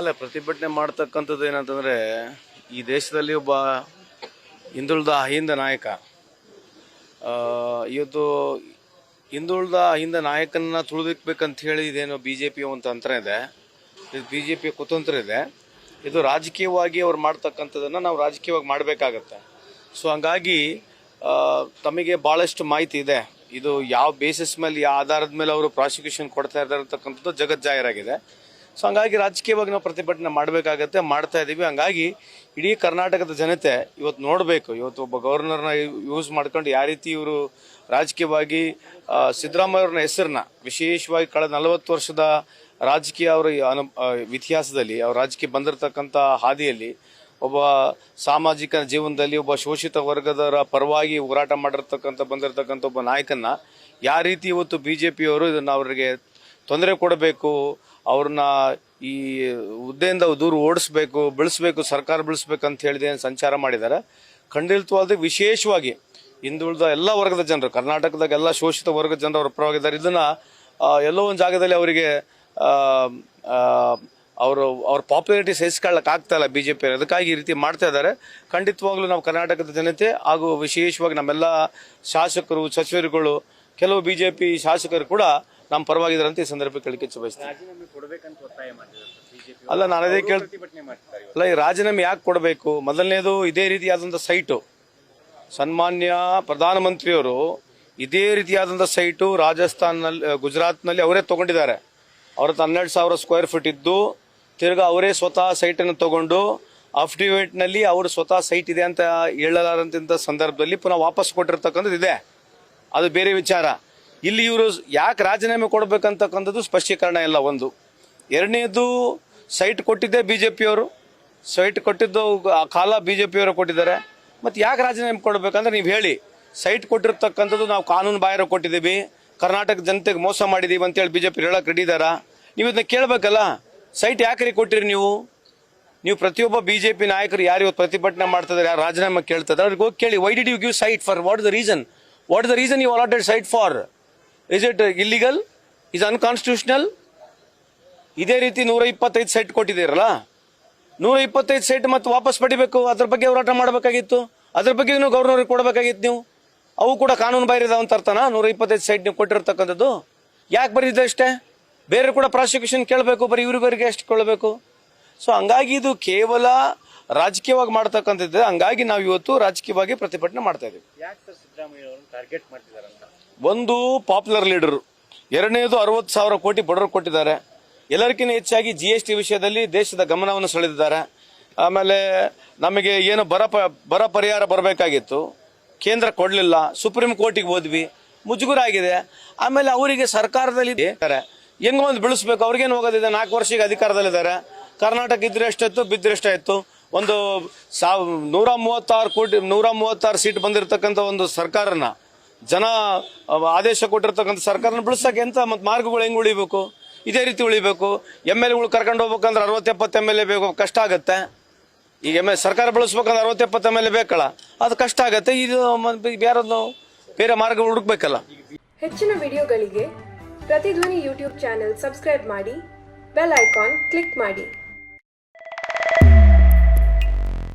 ಅಲ್ಲ, ಪ್ರತಿಭಟನೆ ಮಾಡ್ತಕ್ಕಂಥದ್ದು ಏನಂತಂದ್ರೆ, ಈ ದೇಶದಲ್ಲಿ ಒಬ್ಬ ಹಿಂದುಳಿದ ಅಹಿಂದ ನಾಯಕ. ಇವತ್ತು ಹಿಂದುಳಿದ ಅಹಿಂದ ನಾಯಕನ ತುಳಿದಿಕ್ಬೇಕಂತ ಹೇಳಿ ಇದೇನು ಬಿ ಜೆ ಪಿಯ ಒಂದು ತಂತ್ರ ಇದೆ. ಇದು ಬಿ ಜೆ ಪಿಯ ಕುತಂತ್ರ ಇದೆ. ಇದು ರಾಜಕೀಯವಾಗಿ ಅವ್ರು ಮಾಡ್ತಕ್ಕಂಥದ್ದನ್ನು ನಾವು ರಾಜಕೀಯವಾಗಿ ಮಾಡಬೇಕಾಗತ್ತೆ. ಸೊ ಹಂಗಾಗಿ ತಮಗೆ ಭಾಳಷ್ಟು ಮಾಹಿತಿ ಇದೆ. ಇದು ಯಾವ ಬೇಸಿಸ್ ಮೇಲೆ ಯಾವ ಆಧಾರದ ಮೇಲೆ ಅವರು ಪ್ರಾಸಿಕ್ಯೂಷನ್ ಕೊಡ್ತಾ ಇದ್ದಾರೆ ಅಂತಕ್ಕಂಥದ್ದು ಜಗತ್ ಜಾಹೀರಾಗಿದೆ ಸೊ ಹಂಗಾಗಿ ರಾಜಕೀಯವಾಗಿ ನಾವು ಪ್ರತಿಭಟನೆ ಮಾಡಬೇಕಾಗತ್ತೆ, ಮಾಡ್ತಾ ಇದ್ದೀವಿ ಹಂಗಾಗಿ ಇಡೀ ಕರ್ನಾಟಕದ ಜನತೆ ಇವತ್ತು ನೋಡಬೇಕು, ಇವತ್ತು ಒಬ್ಬ ಗವರ್ನರ್ನ ಯೂಸ್ ಮಾಡ್ಕೊಂಡು ಯಾವ ರೀತಿ ಇವರು ರಾಜಕೀಯವಾಗಿ ಸಿದ್ದರಾಮಯ್ಯವ್ರನ್ನ ಹೆಸರನ್ನ ವಿಶೇಷವಾಗಿ ಕಳೆದ ನಲವತ್ತು ವರ್ಷದ ರಾಜಕೀಯ ಅವರ ಅನು ಇತಿಹಾಸದಲ್ಲಿ, ಅವ್ರ ರಾಜಕೀಯ ಬಂದಿರತಕ್ಕಂಥ ಹಾದಿಯಲ್ಲಿ ಒಬ್ಬ ಸಾಮಾಜಿಕ ಜೀವನದಲ್ಲಿ ಒಬ್ಬ ಶೋಷಿತ ವರ್ಗದವರ ಪರವಾಗಿ ಹೋರಾಟ ಮಾಡಿರ್ತಕ್ಕಂಥ ಬಂದಿರತಕ್ಕಂಥ ಒಬ್ಬ ನಾಯಕನ್ನ ಯಾವ ರೀತಿ ಇವತ್ತು ಬಿ ಜೆ ಪಿಯವರು ಇದನ್ನು ಅವರಿಗೆ ತೊಂದರೆ ಕೊಡಬೇಕು, ಅವ್ರನ್ನ ಈ ಹುದ್ದೆಯಿಂದ ದೂರ ಓಡಿಸ್ಬೇಕು, ಬೆಳೆಸ್ಬೇಕು, ಸರ್ಕಾರ ಬೆಳೆಸ್ಬೇಕು ಅಂತ ಹೇಳಿದೆ ಸಂಚಾರ ಮಾಡಿದ್ದಾರೆ. ಖಂಡಿತವಾದ ವಿಶೇಷವಾಗಿ ಹಿಂದುಳಿದ ಎಲ್ಲ ವರ್ಗದ ಜನರು, ಕರ್ನಾಟಕದಾಗ ಎಲ್ಲ ಶೋಷಿತ ವರ್ಗದ ಜನರು ಅವ್ರ ಪರವಾಗಿದ್ದಾರೆ. ಇದನ್ನ ಎಲ್ಲೋ ಒಂದು ಜಾಗದಲ್ಲಿ ಅವರಿಗೆ ಅವರು, ಅವ್ರ ಪಾಪ್ಯುಲಾರಿಟಿ ಸಹಿಸ್ಕೊಳ್ಳಕ್ಕೆ ಆಗ್ತಾ ಇಲ್ಲ ಬಿ ಅದಕ್ಕಾಗಿ ಈ ರೀತಿ ಮಾಡ್ತಾ ಇದ್ದಾರೆ. ಖಂಡಿತವಾಗ್ಲೂ ನಾವು ಕರ್ನಾಟಕದ ಜನತೆ ಹಾಗೂ ವಿಶೇಷವಾಗಿ ನಮ್ಮೆಲ್ಲ ಶಾಸಕರು, ಸಚಿವರುಗಳು, ಕೆಲವು ಬಿ ಜೆ ಶಾಸಕರು ಕೂಡ ನಮ್ಮ ಪರವಾಗಿದ್ದಾರೆ ಅಂತ ಈ ಸಂದರ್ಭಕ್ಕೆ ಕೇಳಿಕೆ ಬಯಸ್ತೀನಿ ಅಲ್ಲ ನಾನು ಅದೇ ಕೇಳ ಅಲ್ಲ ಈ ರಾಜೀನಾಮೆ ಯಾಕೆ ಕೊಡಬೇಕು? ಮೊದಲನೇದು ಇದೇ ರೀತಿಯಾದಂಥ ಸೈಟು. ಸನ್ಮಾನ್ಯ ಪ್ರಧಾನಮಂತ್ರಿಯವರು ಇದೇ ರೀತಿಯಾದಂಥ ಸೈಟು ರಾಜಸ್ಥಾನ್ನಲ್ಲಿ ಗುಜರಾತ್ನಲ್ಲಿ ಅವರೇ ತಗೊಂಡಿದ್ದಾರೆ. ಅವ್ರ ಹತ್ರ ಹನ್ನೆರಡು ಸಾವಿರ ಸ್ಕ್ವೇರ್ ಫೀಟ್ ಇದ್ದು ತಿರ್ಗಾ ಅವರೇ ಸ್ವತಃ ಸೈಟನ್ನು ತಗೊಂಡು ಅಫಿಡವಿಟ್ನಲ್ಲಿ ಅವರು ಸ್ವತಃ ಸೈಟ್ ಇದೆ ಅಂತ ಹೇಳಲಾರಂಥ ಸಂದರ್ಭದಲ್ಲಿ ಪುನಃ ವಾಪಸ್ ಕೊಟ್ಟಿರ್ತಕ್ಕಂಥದ್ದು ಇದೆ. ಅದು ಬೇರೆ ವಿಚಾರ. ಇಲ್ಲಿ ಇವರು ಯಾಕೆ ರಾಜೀನಾಮೆ ಕೊಡಬೇಕಂತಕ್ಕಂಥದ್ದು ಸ್ಪಷ್ಟೀಕರಣ ಇಲ್ಲ, ಒಂದು. ಎರಡನೇದು, ಸೈಟ್ ಕೊಟ್ಟಿದ್ದೆ ಬಿ ಜೆ ಪಿಯವರು ಸೈಟ್ ಕೊಟ್ಟಿದ್ದು ಆ ಕಾಲ ಬಿ ಜೆ ಪಿಯವರು ಕೊಟ್ಟಿದ್ದಾರೆ. ಮತ್ತು ಯಾಕೆ ರಾಜೀನಾಮೆ ಕೊಡಬೇಕಂದ್ರೆ ನೀವು ಹೇಳಿ, ಸೈಟ್ ಕೊಟ್ಟಿರ್ತಕ್ಕಂಥದ್ದು ನಾವು ಕಾನೂನು ಬಾಹಿರ ಕೊಟ್ಟಿದ್ದೀವಿ. ಕರ್ನಾಟಕ ಜನತೆಗೆ ಮೋಸ ಮಾಡಿದ್ದೀವಿ ಅಂತೇಳಿ ಬಿ ಜೆ ಪಿ ಹೇಳಕ್ಕೆ ರೆಡಿದಾರ ನೀವು ಇದನ್ನ ಕೇಳಬೇಕಲ್ಲ? ಸೈಟ್ ಯಾಕ್ರಿ ಕೊಟ್ಟಿರಿ ನೀವು? ನೀವು ಪ್ರತಿಯೊಬ್ಬ ಬಿ ಜೆ ಪಿ ನಾಯಕರು ಯಾರು ಇವತ್ತು ಪ್ರತಿಭಟನೆ ಮಾಡ್ತಿದ್ದಾರೆ, ಯಾರು ರಾಜೀನಾಮೆ ಕೇಳ್ತಿದ್ದಾರೆ, ಅವ್ರಿಗೆ ಹೋಗಿ ಕೇಳಿ why did you give site for what the reason what the reason you allotted site for is it illegal is unconstitutional ಇದೇ ರೀತಿ ನೂರ ಇಪ್ಪತ್ತೈದು ಸೆಟ್ ಕೊಟ್ಟಿದ್ದೀರಲ್ಲ? ನೂರ ಇಪ್ಪತ್ತೈದು ಸೆಟ್ ಮತ್ತೆ ವಾಪಸ್ ಪಡಿಬೇಕು, ಅದ್ರ ಬಗ್ಗೆ ಹೋರಾಟ ಮಾಡಬೇಕಾಗಿತ್ತು. ಅದ್ರ ಬಗ್ಗೆ ಗೌರ್ನರ್ಗೆ ಕೊಡಬೇಕಾಗಿತ್ತು ನೀವು. ಅವು ಕೂಡ ಕಾನೂನು ಅಂತ ಅರ್ಥನಾ? ನೂರ ಇಪ್ಪತ್ತೈದು ಸೈಟ್ ನೀವು ಕೊಟ್ಟಿರ್ತಕ್ಕಂಥದ್ದು. ಯಾಕೆ ಬರೀದೆ ಅಷ್ಟೇ? ಬೇರೆ ಕೂಡ ಪ್ರಾಸಿಕ್ಯೂಷನ್ ಕೇಳಬೇಕು, ಬರೀ ಇವ್ರಿವರಿಗೆ ಎಷ್ಟು ಕೊಡಬೇಕು ಸೊ ಹಂಗಾಗಿ ಇದು ಕೇವಲ ರಾಜಕೀಯವಾಗಿ ಮಾಡ್ತಕ್ಕಂಥದ್ದು ಹಂಗಾಗಿ ನಾವು ಇವತ್ತು ರಾಜಕೀಯವಾಗಿ ಪ್ರತಿಭಟನೆ ಮಾಡ್ತಾ ಇದ್ದೀವಿ ಟಾರ್ಗೆಟ್ ಒಂದು ಪಾಪ್ಯುಲರ್ ಲೀಡರ್ ಎರಡನೇದು ಅರವತ್ತು ಸಾವಿರ ಕೋಟಿ ಬಡವರು ಕೊಟ್ಟಿದ್ದಾರೆ. ಎಲ್ಲರಿಗಿಂತ ಹೆಚ್ಚಾಗಿ ಜಿ ಎಸ್ ಟಿ ವಿಷಯದಲ್ಲಿ ದೇಶದ ಗಮನವನ್ನು ಸೆಳೆದಿದ್ದಾರೆ. ಆಮೇಲೆ ನಮಗೆ ಏನು ಬರ ಬರ ಪರಿಹಾರ ಬರಬೇಕಾಗಿತ್ತು. ಕೇಂದ್ರ ಕೊಡಲಿಲ್ಲ. ಸುಪ್ರೀಂ ಕೋರ್ಟಿಗೆ ಹೋದ್ವಿ. ಮುಜುಗುರಾಗಿದೆ ಆಮೇಲೆ ಅವರಿಗೆ ಸರ್ಕಾರದಲ್ಲಿ ಇದ್ದಾರೆ. ಹೆಂಗೋ ಒಂದು ಬೆಳೆಸ್ಬೇಕು? ಅವ್ರಿಗೇನು ಹೋಗೋದಿದೆ? ನಾಲ್ಕು ವರ್ಷಕ್ಕೆ ಅಧಿಕಾರದಲ್ಲಿದ್ದಾರೆ. ಕರ್ನಾಟಕ ಇದ್ರೆ ಎಷ್ಟಿತ್ತು? ಬಿದ್ದರೆ ಎಷ್ಟಾಯ್ತು? ಒಂದು ಸಾವ್ ನೂರ ಮೂವತ್ತಾರು ಕೋಟಿ, ನೂರ ಮೂವತ್ತಾರು ಸೀಟ್ ಬಂದಿರತಕ್ಕಂಥ ಒಂದು ಸರ್ಕಾರನ, ಜನ ಆದೇಶ ಕೊಟ್ಟಿರ್ತಕ್ಕಂಥ ಸರ್ಕಾರನ ಬಿಡಿಸೋಕೆ ಎಂಥ ಮತ್ತು ಮಾರ್ಗಗಳು ಹೆಂಗೆ ಉಳಿಬೇಕು? ಇದೇ ರೀತಿ ಉಳಿಬೇಕು. ಎಂ ಎಲ್ ಎಗಳು ಕರ್ಕೊಂಡು ಹೋಗ್ಬೇಕಂದ್ರೆ ಅರವತ್ತೆಪ್ಪತ್ತು ಎಂ ಎಲ್ ಎ ಬೇಕು ಕಷ್ಟ ಆಗುತ್ತೆ. ಈಗ ಎಂ ಎಲ್ ಸರ್ಕಾರ ಬೆಳೆಸ್ಬೇಕಂದ್ರೆ ಅರವತ್ತೆಪ್ಪತ್ತು ಎಂ ಎಲ್ ಎ ಬೇಕಲ್ಲ, ಅದು ಕಷ್ಟ ಆಗುತ್ತೆ. ಇದು ಯಾರನ್ನು ಬೇರೆ ಮಾರ್ಗ ಹುಡುಕ್ಬೇಕಲ್ಲ. ಹೆಚ್ಚಿನ ವಿಡಿಯೋಗಳಿಗೆ ಪ್ರತಿಧ್ವನಿ ಯೂಟ್ಯೂಬ್ ಚಾನೆಲ್ ಸಬ್ಸ್ಕ್ರೈಬ್ ಮಾಡಿ, ಬೆಲ್ ಐಕಾನ್ ಕ್ಲಿಕ್ ಮಾಡಿ.